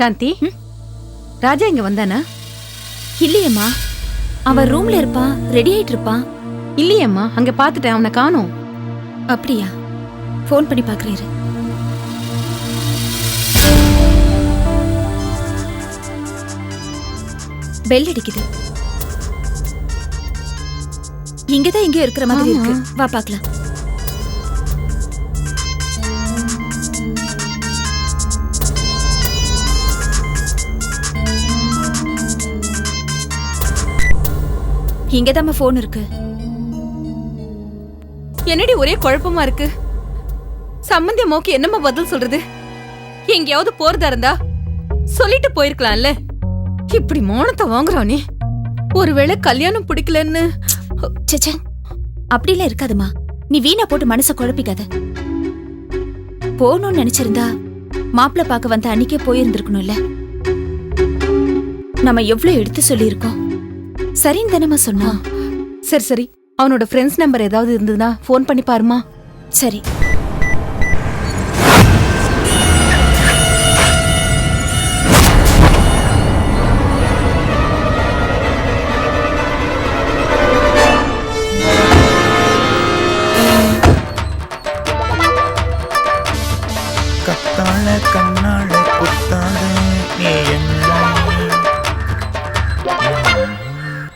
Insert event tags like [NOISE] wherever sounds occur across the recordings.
சாந்தி ராஜா இங்க வந்தானா? இல்லையம்மா அவன் ரூம்ல இருப்பான் ரெடி ஆயிட்டு இருப்பான் இல்லையேம்மா அங்க பாத்துட்டேன் அவனை காணோம். அப்படியா? ஃபோன் பண்ணி பார்க்கறேன் இரு. பெல் அடிக்குது. இங்கதான் எங்கேயோ இருக்கிற மாதிரி. இருக்கு. வா பார்க்கலாம் இங்கதாம்மா ஃபோன் இருக்கு. என்னடி ஒரே குழப்பமா இருக்கு? சம்மந்தி மோக்கு என்னம்மா பதில் சொல்றது? எங்கேயாவது போறதா இருந்தா சொல்லிட்டு போயிருக்கலாம்ல. இப்படி மௌனத்தை வாங்குறானே ஒருவேளை கல்யாணம் பிடிக்கலன்னு. ச்சே அப்படிலாம் இருக்காதுமா நீ வீணா போட்டு மனசை குழப்பிக்காத. போகணும்னு நினைச்சிருந்தா மாப்பிள்ளை பார்க்க வந்த அன்னைக்கே போயிருந்திருக்கணும்ல. நம்ம எவ்வளவு எடுத்து சொல்லியிருக்கோம். சரின்னு தானம்மா சொன்னா சரி சரி. அவனோட ஃப்ரெண்ட்ஸ் நம்பர் ஏதாவது இருந்ததுன்னா ஃபோன் பண்ணி பாருமா சரி.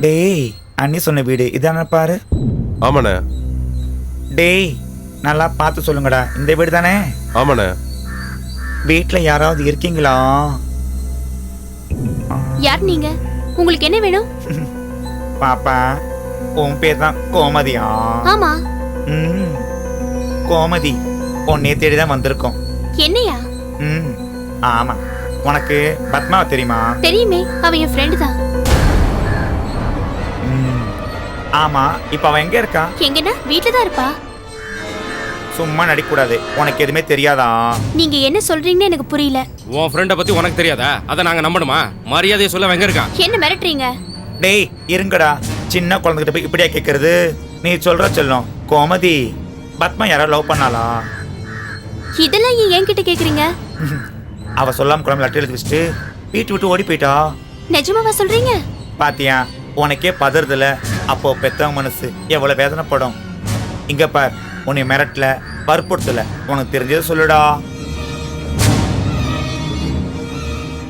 டேய் அண்ணி சொன்ன வீடு இதான பாரு. ஆமாண்ணே. டேய் நல்லா பார்த்து சொல்லுங்கடா இந்த வீடு தானே? ஆமாண்ணே. வீட்டில் யாராவது இருக்கீங்களா? யார் நீங்க? உங்களுக்கு என்ன வேணும்? [LAUGHS] பாப்பா உன் பேர் தான் கோமதியா? ஆமா. ம். கோமதி உன்னைய தேடி தான் வந்திருக்கோம். என்னையா? ம். ஆமா. உனக்கு பத்மாவை தெரியுமா? தெரியுமே அவன் என் ஃப்ரெண்டு தான். ஆமா இப்போ அவன் எங்க இருக்கா எங்கன்னா வீட்டுல தான் இருப்பா. சும்மா நடிக்கக்கூடாது. உனக்கு எதுவுமே தெரியாதா? நீங்க என்ன சொல்றீங்கன்னு எனக்கு புரியல. உன் ஃப்ரெண்டை பத்தி உனக்கு தெரியாதா? அதை நாங்க நம்பணுமா? மரியாதையை சொல்ல எங்க இருக்கான்? என்ன மிரட்டுறீங்க? டேய் இருங்கடா. சின்ன குழந்தைகிட்ட போய் இப்படியா கேட்கறது நீ சொல்ற செல்லம். கோமதி பத்மா யாரோ லவ் பண்ணாளா? இதெல்லாம் ஏன் என்கிட்ட கேக்குறீங்க? அவ சொல்லாம குழம்பு லட்டு எழுதி வச்சுட்டு வீட்டு விட்டு ஓடி போயிட்டா? நிஜமாவா சொல்றீங்க? பாத்தியா? உனக்கே பதறதுல? அப்போ பெத்தவங்க மனசு எவ்வளவு வேதனைப்படும்? இங்க பார் உன்னை மிரட்டல வற்புறுத்தல. உனக்கு தெரிஞ்சதை சொல்லுடா.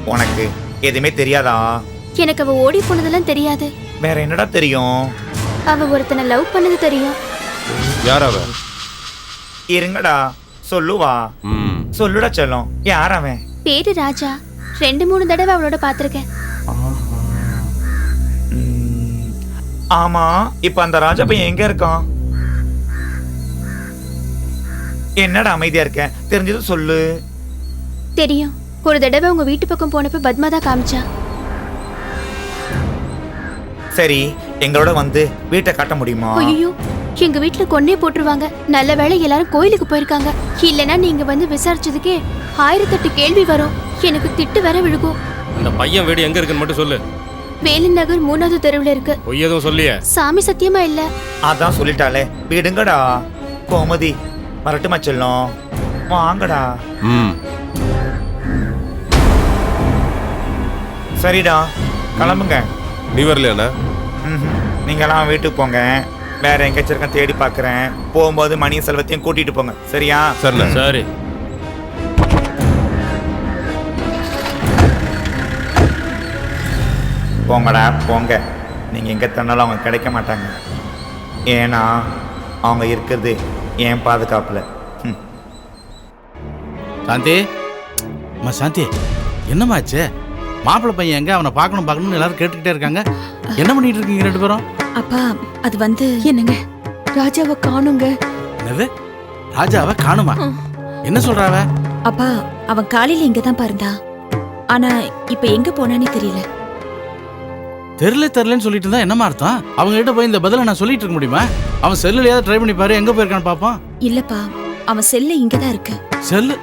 உனக்கு எதுவுமே தெரியாதா? எனக்கு அவ ஓடி போனதெல்லாம் தெரியாது. வேற என்னடா தெரியும்? அவ ஒருத்தனை லவ் பண்ணது தெரியும். யார் அவ? இருங்கடா சொல்லுவா. ம். சொல்லுடா செல்லம் யார் அவன்? பேரு ராஜா. ரெண்டு மூணு தடவை அவளோட பாத்திருக்கேன் ஆமா இப்ப அந்த ராஜா பையன் எங்க இருக்கான்? என்னடா அமைதியா இருக்க? தெரிஞ்சது சொல்லு. தெரியும். ஒரு தடவை உங்க வீட்டு பக்கம் போனப்ப பத்மா தான் காமிச்சா. சரி எங்களோட வந்து வீட்டை காட்ட முடியுமா? ஐயோ எங்க வீட்டுல கொன்னே போட்டுருவாங்க. நல்ல வேளை எல்லாரும் கோயிலுக்கு போயிருக்காங்க. இல்லனா நீங்க வந்து விசாரிச்சதுக்கே ஆயிரத்தெட்டு கேள்வி வரும். எனக்கு திட்டு வர விழுகும். அந்த பையன் வீடு எங்க இருக்குன்னு மட்டும் சொல்லு. வேலன் நகர் மூணாவது தெருவுல இருக்கு. பொய் எதுவும் சொல்லியே? சாமி சத்தியமா இல்ல. அதான் சொல்லிட்டாளே. விடுங்கடா. கோமதி வரட்டுமா செல்லம்? வாங்கடா. ம். சரிடா கிளம்புங்க. நீ வரலையாண்ணா? ம்ஹும். நீங்கெல்லாம் வீட்டுக்கு போங்க. வேற எங்கேயாச்சும் இருக்க தேடி பார்க்குறேன். போகும்போது மணி செல்வத்தையும் கூட்டிட்டு போங்க. சரியா? சரிண்ணா. சரி. போங்கடா போங்க. நீங்கள் எங்கே தந்தாலும் அவங்க கிடைக்க மாட்டாங்க. ஏன்னா அவங்க இருக்கிறது என் பாதுகாப்பில். ம் சாந்தி? அம்மா சாந்தி என்னம்மாச்சு? மாப்பிள்ளை பையன் எங்க? அவனை பார்க்கணும் பார்க்கணும்னு எல்லாரும் கேட்டுக்கிட்டே இருக்காங்க. என்ன பண்ணிட்டு இருக்கீங்க ரெண்டு பேரும்? அப்பா அது வந்து என்னங்க? ராஜாவை காணுங்க. என்னது? ராஜாவை காணுமா? என்ன சொல்றாவ அப்பா அவன் காலையில இங்க தான் பாருந்தா. ஆனா இப்ப எங்க போனானே தெரியல. தெரியல தெரியலன்னு சொல்லிட்டு இருந்தா என்னமா அர்த்தம்? அவங்க கிட்ட போய் இந்த பதில நான் சொல்லிட்டு இருக்க முடியுமா? அவன் செல்லுலயாவது ட்ரை பண்ணி பாரு எங்க போயிருக்கான்னு பாப்போம் இல்லப்பா அவன் செல்ல இங்க தான் இருக்கு. செல்லு?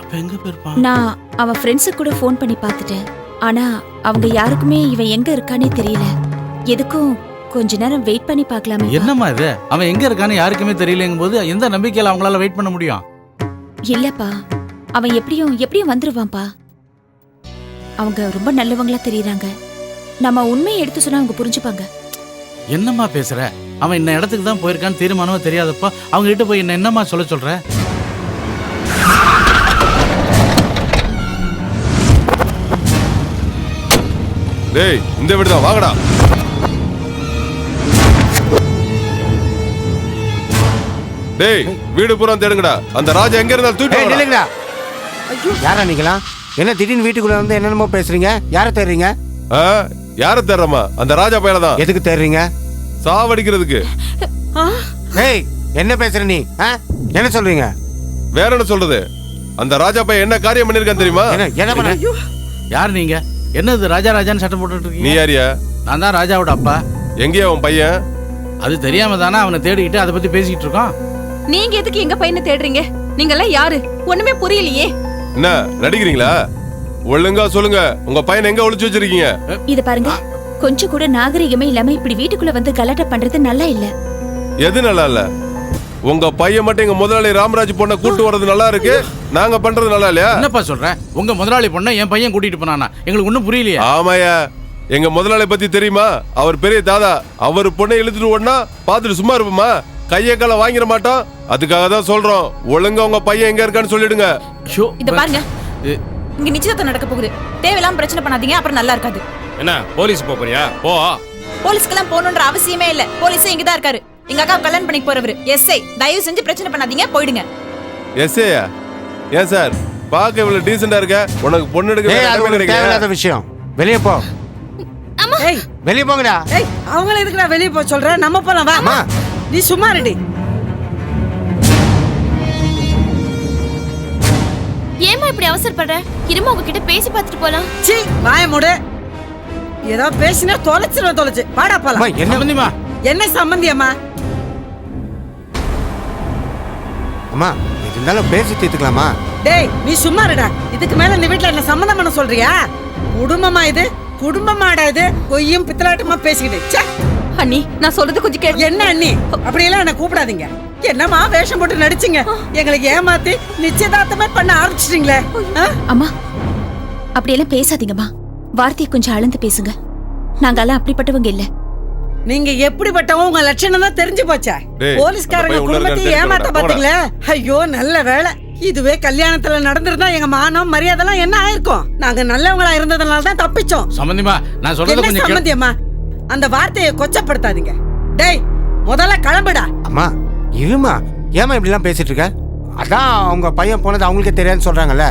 அப்ப எங்க போயிருப்பான்? நான் அவன் ஃப்ரெண்ட்ஸுக்கு கூட ஃபோன் பண்ணி பார்த்துட்டேன். ஆனா அவங்க யாருக்குமே இவன் எங்க இருக்கானே தெரியல. எதுக்கும் கொஞ்ச நேரம் வெயிட் பண்ணி பார்க்கலாமே என்னம்மா இது? அவன் எங்க இருக்கான்னு யாருக்குமே தெரியலங்கும் போது எந்த நம்பிக்கையில அவங்களால வெயிட் பண்ண முடியும்? இல்லப்பா அவன் எப்படியும் எப்படியும் வந்துருவான்ப்பா. அவங்க ரொம்ப நல்லவங்களா தெரியறாங்க. நம்ம உண்மையை எடுத்து சொன்னா அவங்க புரிஞ்சுப்பாங்க. என்னம்மா பேசுற? அவன் இந்த இடத்துக்கு தான் போயிருக்கான்னு தீர்மானமா தெரியாதப்போ அவங்க கிட்ட போய் என்ன என்னம்மா சொல்ல சொல்ற? டேய் இந்த வீடு தான் வாங்கடா. டேய் வீடு பூரா தேடுங்கடா. அந்த ராஜா எங்க இருந்தாலும் தூக்கிட்டு ஏய் வாங்கடா. நில்லுங்கடா. யாரா நீங்களா என்ன திடீர்னு வீட்டுக்குள்ள வந்து என்னென்னமோ பேசுறீங்க? யாரை தேடுறீங்க? ஆ? யார தேடுறமா அந்த ராஜா பையல தான். எதுக்கு தேடுறீங்க? சாவடிக்கிறதுக்கு. ஏய் என்ன பேசுற நீ? ஆ? என்ன சொல்றீங்க? வேற என்ன சொல்றது? அந்த ராஜா பையன் என்ன காரியம் பண்ணிருக்கான் தெரியுமா? என்ன என்ன பண்ண? யார் நீங்க? என்னது ராஜா ராஜான்னு சட்டம் போட்டுட்டு நீ இருக்கீங்க யாரியா? நான் தான் ராஜாவோட அப்பா. எங்கேயா அவன் பையன்? அது தெரியாம தானே அவனை தேடிக்கிட்டு அதை பத்தி பேசிக்கிட்டு இருக்கோம். நீங்க எதுக்கு எங்க பையனை தேடுறீங்க? நீங்க எல்லாம் யாரு? ஒண்ணுமே புரியலையே. என்ன நடிக்கிறீங்களா? ஒழுங்கா சொல்லுங்க. உங்க பையன் எங்க ஒளிச்சு வச்சிருக்கீங்க? இத பாருங்க. கொஞ்சம் கூட நாகரிகமே இல்லாம இப்படி வீட்டுக்குள்ள வந்து கலாட்டா பண்றது நல்லா இல்ல. எது நல்லா இல்ல? உங்க பையன் மட்டும் எங்க முதலாளி ராமராஜ் பொண்ணை கூட்டு வர்றது நல்லா இருக்கு? நாங்க பண்றது நல்லா இல்லையா? என்னப்பா சொல்ற? உங்க முதலாளி பொண்ணை என் பையன் கூட்டிட்டு போனானா? எங்களுக்கு ஒன்றும் புரியலையே. ஆமாயா எங்க முதலாளி பத்தி தெரியுமா? அவர் பெரிய தாதா. அவர் பொண்ணை இழுத்துட்டு ஓடனா பார்த்துட்டு சும்மா இருப்போமா? கையை காலை வாங்கிட மாட்டோம். அதுக்காக தான் சொல்றோம். ஒழுங்கா உங்க பையன் எங்க இருக்கான்னு சொல்லிடுங்க. ஷோ, இத பாருங்க. இது- இங்க நிச்சயதார்த்தம் நடக்க போகுது. தேவையில்லாம பிரச்சனை பண்ணாதீங்க அப்புறம் நல்லா இருக்காது. என்ன போலீஸ் போறியா? போ. போலீஸ்க்கெல்லாம் போகணுன்ற அவசியமே இல்ல. போலீஸே இங்க தான் இருக்காரு. எங்க அக்கா கல்யாணம் பண்ணிக்கு போறவரு. எஸ்ஐ தயவு செஞ்சு பிரச்சனை பண்ணாதீங்க போயிடுங்க. எஸ்ஏயா ஏன் சார்? பார்க்க இவ்வளவு டீசெண்டா இருக்க? உனக்கு பொண்ணு எடுக்க ஏய் அது. தேவையில்லாத விஷயம். வெளியே போ. ஏய் வெளியே போங்கடா. ஏய் அவங்கள எதுக்குடா வெளிய போக சொல்ற? நம்ம போலாம் வா. அம்மா. நீ சும்மா ரெடி அவசரப்படுற இருமா உங்ககிட்ட பேசி பார்த்துட்டு போலாம். சீ வாய மூடு. ஏதோ பேசினா தொலைச்சிருவ தொலைச்சு. வாடா அம்மா போலாம் என்ன சம்பந்திமா என்ன சம்பந்தி அம்மா இருந்தாலும் பேசி தீர்த்துக்கலாமா? டேய் நீ சும்மா இருடா. இதுக்கு மேல இந்த வீட்ல என்ன சம்மந்தம் பண்ண சொல்றியா? குடும்பமா இது குடும்பமாடா இது. பொய்யும் பித்தலாட்டமா பேசிக்கிட்டு. ச்சே. அண்ணி நான் சொல்றது கொஞ்சம் கேட்டு என்ன அண்ணி? அப்படியெல்லாம் என்ன கூப்பிடாதீங்க. என்னம்மா வேஷம் போட்டு நடிச்சீங்க? எங்களுக்கு ஏமாத்தி நிச்சயதார்த்தமே பண்ண ஆரம்பிச்சிட்டீங்களே ஆ? அம்மா அப்படியெல்லாம் பேசாதீங்கம்மா. வார்த்தையை கொஞ்சம் அளந்து பேசுங்க. நாங்கெல்லாம் அப்படிப்பட்டவங்க இல்ல. நீங்க எப்படிப்பட்டவங்க? உங்க லட்சணம் தான் தெரிஞ்சு போச்சா. போலீஸ்காரங்க குடும்பத்தையும் ஏமாத்த பாத்தீங்களே? ஐயோ நல்ல வேலை இதுவே கல்யாணத்துல நடந்திருந்தா எங்க மானம் மரியாதைலாம் என்ன ஆயிருக்கும்? நாங்க நல்லவங்களா இருந்ததுனால தான் தப்பிச்சோம். சம்பந்திமா நான் சொல்றத கொஞ்சம் கேளு. சம்மந்தியம்மா? அந்த வார்த்தையை கொச்சப்படுத்தாதீங்க. டேய் முதல்ல கிளம்புடா. அம்மா இருமா ஏமா இப்படிலாம் பேசிட்டு இருக்க? அதான் அவங்க பையன் போனது அவங்களுக்கே தெரியாதுன்னு சொல்றாங்கல்ல.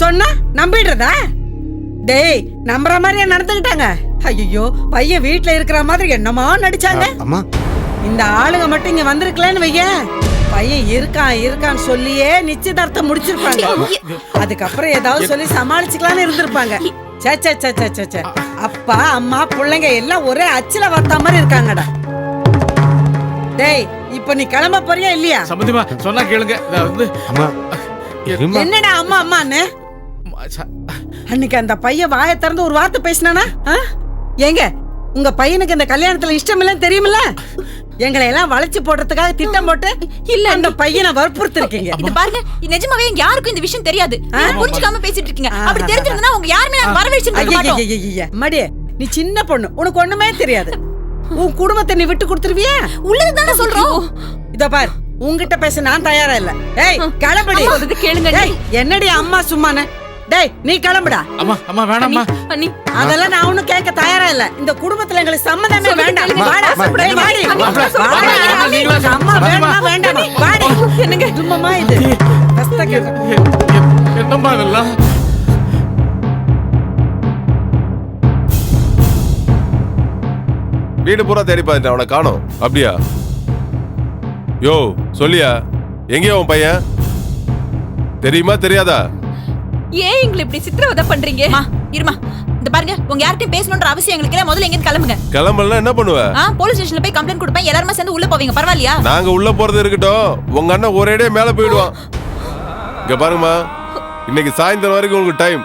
சொன்னா நம்பிடுறதா? டேய் நம்புற மாதிரியா நடந்துக்கிட்டாங்க ஐயோ பையன் வீட்ல இருக்கிற மாதிரி என்னமா நடிச்சாங்க. அம்மா. இந்த ஆளுங்க மட்டும் இங்க வந்திருக்கலன்னு வையேன். பையன் இருக்கான் இருக்கான்னு சொல்லியே நிச்சயதார்த்தம் முடிச்சிருப்பாங்க. அதுக்கப்புறம் ஏதாவது சொல்லி சமாளிச்சுக்கலாம்னு இருந்திருப்பாங்க. சே சே சே சே சே சே அப்பா அம்மா பிள்ளைங்க எல்லாம் ஒரே அச்சில வர்த்த மாதிரி இருக்காங்கடா. டேய் இப்போ நீ கிளம்ப போறியா இல்லையா? சம்பந்திமா சொன்னா கேளுங்க. நான் வந்து அம்மா இருமா என்னடா அம்மா அம்மான்னு? அன்னைக்கு அந்த பையன் வாயை திறந்து ஒரு வார்த்தை பேசினானா? ஆ? ஏங்க உங்க பையனுக்கு இந்த கல்யாணத்துல இஷ்டம் இல்லைன்னு தெரியுமில்ல? எங்களை எல்லாம் வளைச்சு போடுறதுக்காக திட்டம் போட்டு இல்ல அந்த பையனை வற்புறுத்திருக்கீங்க. இது பாருங்க நிஜமாவே இங்க யாருக்கும் இந்த விஷயம் தெரியாது. நீங்க புரிஞ்சுக்காம பேசிட்டு இருக்கீங்க. அப்படி தெரிஞ்சிருந்தா உங்க யாருமே வரவழைச்சிருக்க மாட்டோம். ஐயையையையைய. மடி நீ சின்ன பொண்ணு உனக்கு ஒண்ணுமே தெரியாது. உன் குடும்பத்தை நீ விட்டு கொடுத்துருவியா? உள்ளதுதானே சொல்றோம். இத பார் உன்கிட்ட பேச நான் தயாரா இல்ல. ஏய் கிளம்புடி. சொல்றது கேளுங்க. டேய், என்னடி அம்மா சும்மானு டேய் நீ கிளம்புடா. அம்மா அம்மா வேணாம்மா. அண்ணி அதெல்லாம் நான் ஒண்ணும் கேட்க தயாரா இல்ல. இந்த குடும்பத்துல எங்களுக்கு சொல்லுங்க, வேண்டாம். வாடா, டேய், வாடி. அம்மா, அம்மா. வேண்டாமா வாடி என்னங்க? குடும்பமா இது கஷ்ட கேட்க எ- எ- என்னம்மா இதெல்லாம்? வீடு பூரா தேடி பார்த்துட்டேன் அவனை காணோம். அப்படியா? யோ சொல்லியா? எங்கேயா உன் பையன்? தெரியுமா தெரியாதா? ஏன் எங்களை இப்படி சித்திரவதை பண்றீங்க? அம்மா இருமா. இந்த பாருங்க உங்க யார்கிட்டயும் பேசணும்ன்ற அவசியம் எங்களுக்கு இல்ல. முதல்ல எங்க கிளம்புங்க. கிளம்பலாம் என்ன பண்ணுவ? ஆ போலீஸ் ஸ்டேஷன்ல போய் கம்ப்ளைண்ட் கொடுப்பேன். எல்லாருமே சேர்ந்து உள்ள போவீங்க பரவாயில்லையா? நாங்க உள்ள போறது இருக்கட்டும். உங்க அண்ணன் ஒரேடியே மேல போயிடுவான். இங்க பாருங்கம்மா இன்னைக்கு சாயந்தரம் வரைக்கும் உங்களுக்கு டைம்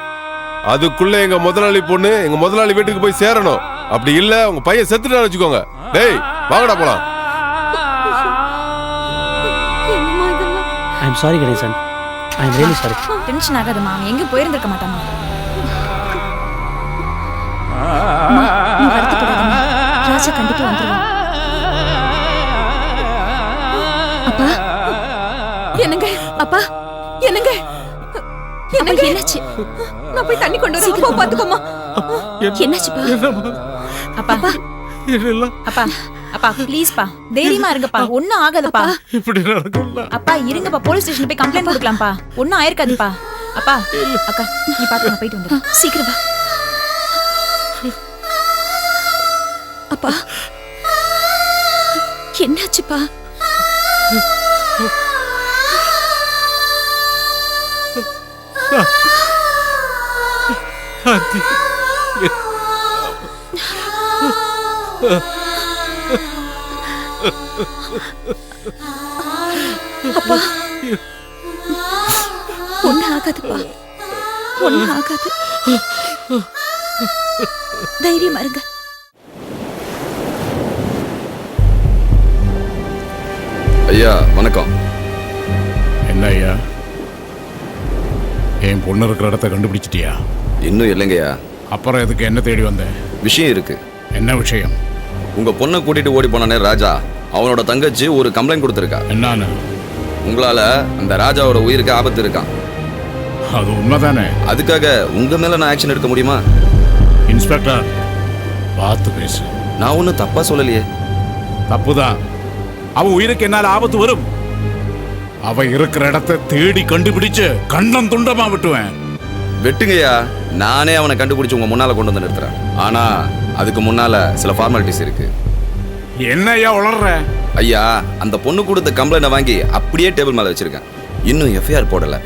அதுக்குள்ள எங்க முதலாளி பொண்ணு எங்க முதலாளி வீட்டுக்கு போய் சேரணும். அப்படி இல்ல உங்க பையன் செத்துட்டான்னு வச்சுக்கோங்க. டேய் வாங்கடா போலாம். I am sorry Ganesan. I am really sorry tension ஆகாதம்மா அவன் எங்க போயிருந்திருக்க மாட்டாமா. ராஜா கண்டிப்பா வந்துருவான். அப்பா என்னங்க? அப்பா என்னங்க? என்னங்க? என்னாச்சு? நான் போய் தண்ணி கொண்டு வரேன் பாத்துக்கோமா என்னாச்சுப்பா? அப்பா அப்பா அப்பா ப்ளீஸ்ப்பா தைரியமா இருங்கப்பா ஒண்ணும் ஆகாதுப்பா இப்படி நடக்கும்ல அப்பா இருங்கப்பா போலீஸ் ஸ்டேஷன் போய் கம்ப்ளைண்ட் கொடுக்கலாம்ப்பா ஒண்ணும் ஆயிருக்காதுப்பா அப்பா அக்கா நீ பாத்து நான் போயிட்டு வந்துடுறேன் சீக்கிரம் வா அப்பா என்னாச்சுப்பா அப்பா. ஒண்ணு ஆகாதுப்பா. ஒண்ணு ஆகாது. தைரியமா இருங்க ஐயா வணக்கம். என்ன ஐயா? என் பொண்ணு இருக்கிற இடத்த கண்டுபிடிச்சிட்டியா? இன்னும் இல்லைங்கய்யா. அப்புறம் எதுக்கு என்ன தேடி வந்தேன்? விஷயம் இருக்கு. என்ன விஷயம்? உங்க பொண்ணை கூட்டிட்டு ஓடி போனானே ராஜா அவனோட தங்கச்சி ஒரு கம்ப்ளைண்ட் கொடுத்துருக்கா. என்னான்னு? உங்களால அந்த ராஜாவோட உயிருக்கு ஆபத்து இருக்கான் அது உண்மைதானே? அதுக்காக உங்க மேல நான் ஆக்ஷன் எடுக்க முடியுமா? இன்ஸ்பெக்டர் பார்த்து பேசு. நான் ஒன்றும் தப்பா சொல்லலையே. தப்புதான். அவ உயிருக்கு என்னால ஆபத்து வரும். அவ இருக்கிற இடத்தை தேடி கண்டுபிடிச்சு கண்ணம் துண்டமா விட்டுவேன் வெட்டுங்கய்யா. நானே அவனை கண்டுபிடிச்சு உங்க முன்னால கொண்டு வந்து நிறுத்துறேன். ஆனா அதுக்கு முன்னால சில ஃபார்மாலிட்டிஸ் இருக்கு. என்ன ஐயா உளர்ற? ஐயா அந்த பொண்ணு கொடுத்த கம்ப்ளைண்ட்டை வாங்கி அப்படியே டேபிள் மேல வச்சிருக்கேன். இன்னும் எஃப்ஐஆர் போடல.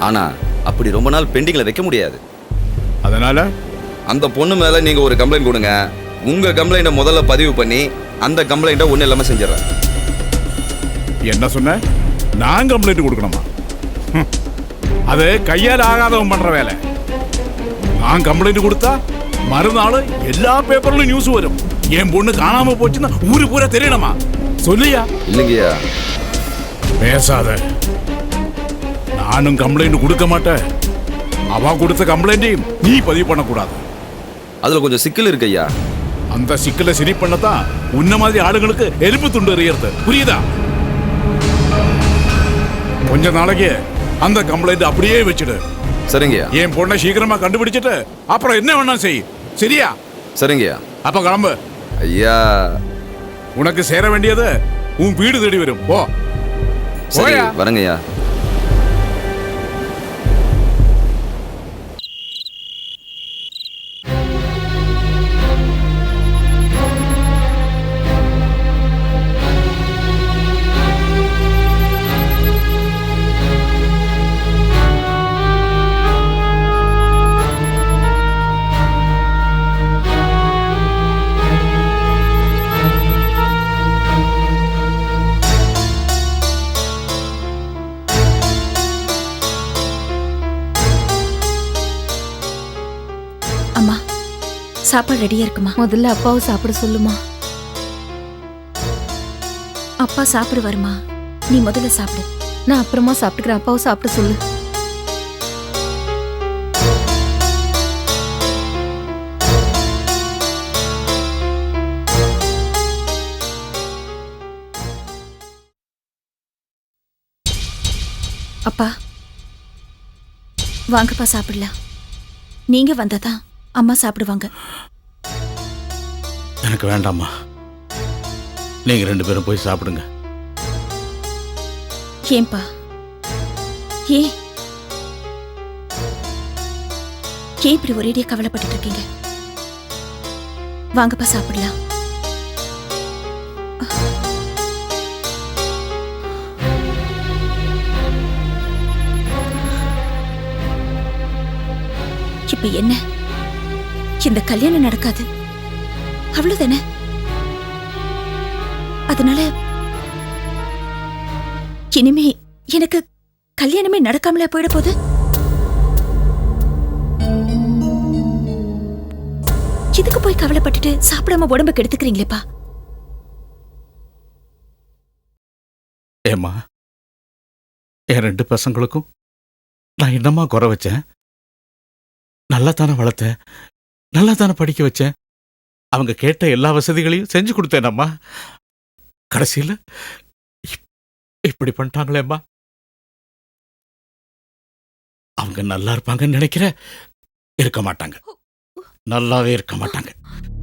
ஆனா அப்படி ரொம்ப நாள் பெண்டிங்ல வைக்க முடியாது. அதனால? அந்த பொண்ணு மேல நீங்க ஒரு கம்ப்ளைண்ட் கொடுங்க. உங்க கம்ப்ளைண்ட்டை முதல்ல பதிவு பண்ணி அந்த கம்ப்ளைண்ட்டை ஒன்றும் இல்லாம செஞ்சிடறேன். என்ன சொன்ன? நான் கம்ப்ளைண்ட் கொடுக்கணுமா. அது கையால் ஆகாதவன் பண்ற வேலை. நான் கம்ப்ளைண்ட் கொடுத்தா மறுநாள் எல்லா பேப்பர்லயும் நியூஸ் வரும். என் பொண்ணு காணாம போச்சுன்னா ஊரு பூரா தெரியணுமா? சொல்லியா? இல்லைங்கய்யா. பேசாத. நானும் கம்ப்ளைண்ட் கொடுக்க மாட்டேன். அவ கொடுத்த கம்ப்ளைண்டையும் நீ பதிவு பண்ணக்கூடாது. அதுல கொஞ்சம் சிக்கல் இருக்கு ஐயா அந்த சிக்கலை சரி பண்ணத்தான் உன்ன மாதிரி ஆளுங்களுக்கு எலும்பு துண்டு எறியறது. புரியுதா? கொஞ்ச நாளைக்கு அந்த கம்ப்ளைண்ட் அப்படியே வச்சிடு. சரிங்கய்யா. என் பொண்ணை சீக்கிரமா கண்டுபிடிச்சிட்டு அப்புறம் என்ன வேணா செய். சரியா? சரிங்கய்யா. அப்ப கிளம்பு. ஐயா. உனக்கு சேர வேண்டியது உன் வீடு தேடி வரும். போ. வரங்கய்யா. சாப்பாடு ரெடியா இருக்குமா? முதல்ல அப்பாவை சாப்பிட சொல்லுமா. அப்பா சாப்பிடு வருமா? நீ முதல்ல சாப்பிடு. நான் அப்புறமா சாப்பிட்டுக்கிறேன். அப்பாவை சாப்பிட சொல்லு. அப்பா வாங்கப்பா சாப்பிடலாம். நீங்க வந்தாதான் அம்மா சாப்பிடுவாங்க. எனக்கு வேண்டாம்மா. நீங்க ரெண்டு பேரும் போய் சாப்பிடுங்க. ஏன்பா? ஏ ஏன் இப்படி ஒரேடியா கவலைப்பட்டுட்டு இருக்கீங்க? வாங்கப்பா சாப்பிடலாம். இப்ப என்ன? இந்த கல்யாணம் நடக்காது. அவ்வளவுதானே? அதனால இனிமே எனக்கு கல்யாணமே நடக்காமலே போயிட போகுது. இதுக்கு போய் கவலைப்பட்டுட்டு சாப்பிடாம உடம்பு கெடுத்துக்கிறீங்களேப்பா. ஏம்மா என் ரெண்டு பசங்களுக்கும் நான் என்னம்மா குறை வச்சேன். நல்லா தானே வளர்த்தேன். நல்லா தானே படிக்க வச்சேன்? அவங்க கேட்ட எல்லா வசதிகளையும் செஞ்சு கொடுத்தேனம்மா. கடைசியில் இப்- இப்படி பண்ணிட்டாங்களேம்மா. அவங்க நல்லா இருப்பாங்கன்னு நினைக்கிற இருக்க மாட்டாங்க. நல்லாவே இருக்க மாட்டாங்க.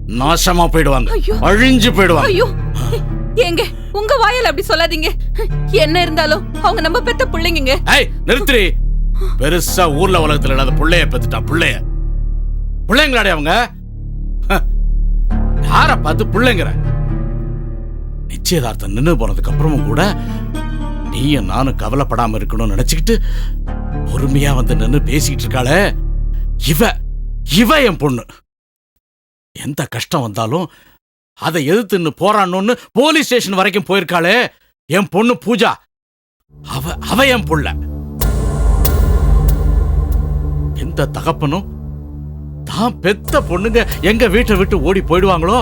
நாசமா போயிடுவாங்க. அழிஞ்சு போயிடுவாங்க. ஐயோ. ஏங்க உங்க வாயால அப்படி சொல்லாதீங்க. என்ன இருந்தாலும் அவங்க நம்ம பெத்த பிள்ளைங்க ஏய் நிறுத்திரி பெருசா ஊர்ல உலகத்துல இல்லாத புள்ளைய பெத்துட்டான் புள்ளைய. பிள்ளைங்களாடே அவங்க. ஹ, யார பார்த்து பிள்ளைங்கிற? நிச்சயதார்த்தம் நின்று போனதுக்கு அப்புறமும் கூட நீயும் நானும் கவலைப்படாம இருக்கணும்னு நினைச்சுக்கிட்டு பொறுமையா வந்து நின்று பேசிக்கிட்டு இருக்காளே. இவ இவ என் பொண்ணு. எந்த கஷ்டம் வந்தாலும் அதை எதிர்த்துன்னு போராடணும்னு போலீஸ் ஸ்டேஷன் வரைக்கும் போயிருக்காளே. என் பொண்ணு பூஜா. அவ அவ என் புள்ள. எந்த தகப்பனும் தான் பெத்த பொண்ணுங்க எங்க வீட்டை விட்டு ஓடி போயிடுவாங்களோ?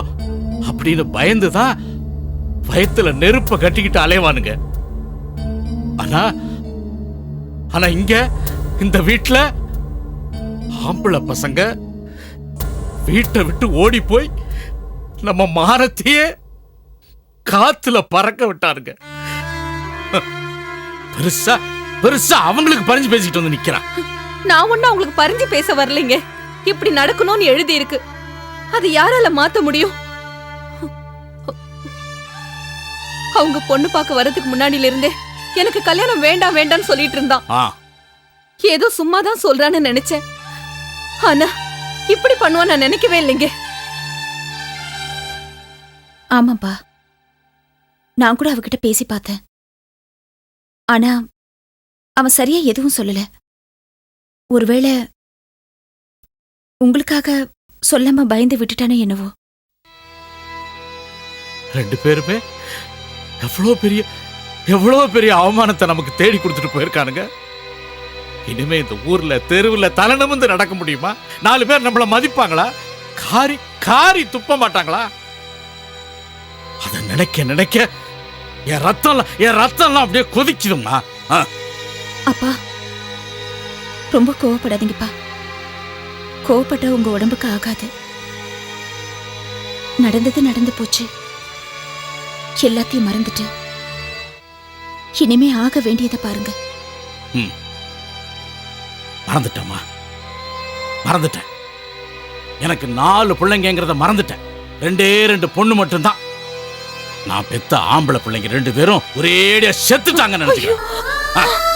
அப்படின்னு பயந்து தான் பயத்துல நெருப்ப கட்டிக்கிட்டு அலைவானுங்க. ஆனா ஆனா இங்க இந்த வீட்டுல ஆம்பளை பசங்க வீட்டை விட்டு ஓடி போய் நம்ம மானத்தையே காத்துல பறக்க விட்டாருங்க பெருசா பெருசா அவங்களுக்கு பறிஞ்சு பேசிட்டு வந்து நிக்கிறான். நான் ஒண்ணு அவங்களுக்கு பறிஞ்சு பேச வரலைங்க. இப்படி நடக்கணும்னு எழுதி இருக்கு அது யாரால மாத்த முடியும்? அவங்க பொண்ணு பார்க்க வரதுக்கு முன்னாடில இருந்தே எனக்கு கல்யாணம் வேண்டாம் வேண்டாம்னு சொல்லிட்டு இருந்தான் ஏதோ சும்மா தான் சொல்றான்னு நினைச்சேன். ஆனா இப்படி பண்ணுவான் நான் நினைக்கவே இல்லைங்க. ஆமாப்பா. நான் கூட அவகிட்ட பேசி பார்த்தேன். ஆனா அவன் சரியா எதுவும் சொல்லல. ஒருவேளை உங்களுக்காக சொல்லாம பயந்து விட்டுட்டானே என்னவோ? ரெண்டு பேருமே எவ்வளோ பெரிய எவ்வளோ பெரிய அவமானத்தை நமக்கு தேடி கொடுத்துட்டு போயிருக்கானுங்க. இனிமே இந்த ஊர்ல தெருவுல தலை நிமிர்ந்து நடக்க முடியுமா? நாலு பேர் நம்மள மதிப்பாங்களா? காரி காரி துப்ப மாட்டாங்களா? அத நினைக்க நினைக்க என் ரத்தம் என் ரத்தம்லாம் அப்படியே கொதிக்குதும்மா. அப்பா ரொம்ப கோவப்படாதீங்கப்பா. கோவப்பட்டா உங்க உடம்புக்கு ஆகாது. நடந்தது நடந்து போச்சு. எல்லாத்தையும் மறந்துட்டு. இனிமே ஆக வேண்டியதை பாருங்க. மறந்துட்டேம்மா. மறந்துட்டேன். எனக்கு நாலு பிள்ளைங்கிறத மறந்துட்டேன். ரெண்டே ரெண்டு பொண்ணு மட்டும்தான். நான் பெத்த ஆம்பளை பிள்ளைங்க ரெண்டு பேரும் ஒரேடியா செத்துட்டாங்கன்னு நினைச்சுக்கிறேன்.